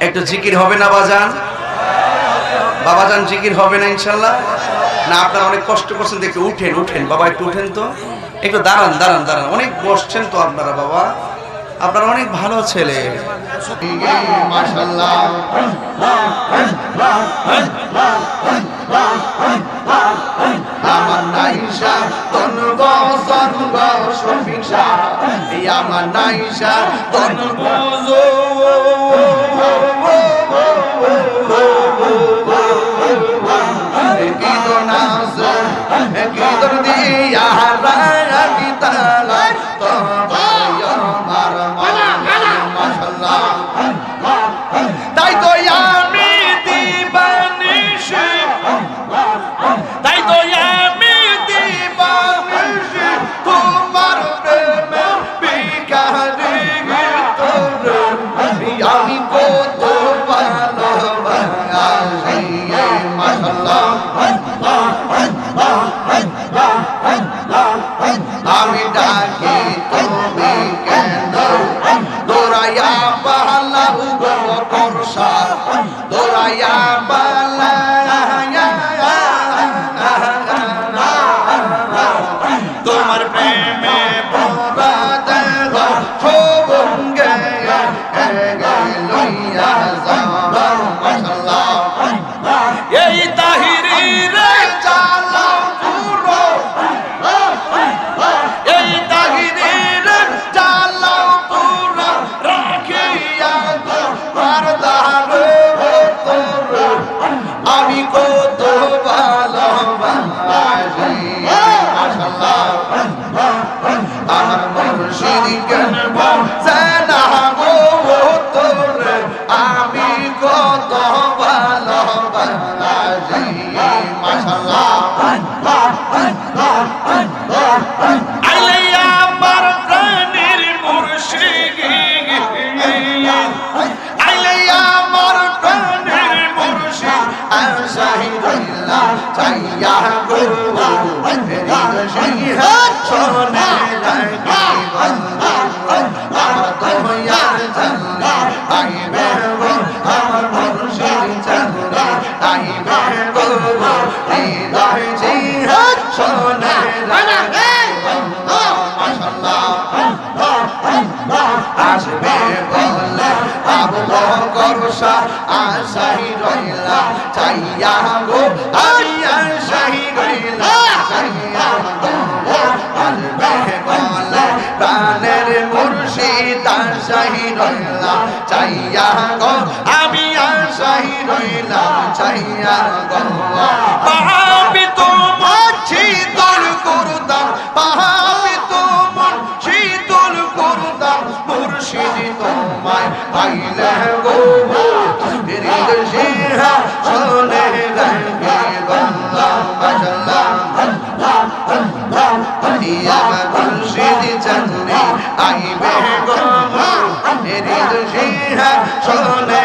একটু জিকির হবে না, বাজান? বাবাজান, জিকির হবে না ইনশাল্লাহ? না, আপনারা অনেক কষ্ট করছেন, দেখে, উঠেন উঠেন। বাবা, একটু উঠেন তো। একটু দাঁড়ান দাঁড়ান দাঁড়ান। অনেক বসছেন তো আপনারা, বাবা। আপনারা অনেক ভালো ছেলে। আমার নাইশা সনব শফিশা এই আমার নাইশা তনব আমি ডাকি তুমি কেন? দৌড়াইয়া পালা করসা দৌড়াইয়া মুর্শিদ কেন বলছে না গো তোর আমি কত ভালোবাসি মাশাআল্লাহ আইলে আমার প্রাণের মুর্শিদ আইলে আমার প্রাণের মুর্শিদ আশাহিদুল্লাহ চাইয়া গো শোনে আইবে গো আমার মুর্শিদ জানলে আইবে গো হৃদয় জিহাদ গো আসবে বলে প্রাণের মুর্শিদ আশাই রইলা চাইয়া গো, আমি আর আশাই রইলা চাইয়া গো। পাহাবি তোমার শীতল করতাম পাহাবি তোমার শীতল করতাম মুর্শিদ তোমায় পাইলে গো। হৃদ সিংহা শোনে লাগে বাংলা মাশাল্লাহ দিয়া মুর্শিদ চন্দ্রে আইবে গো হৃদ সিংহা শোনে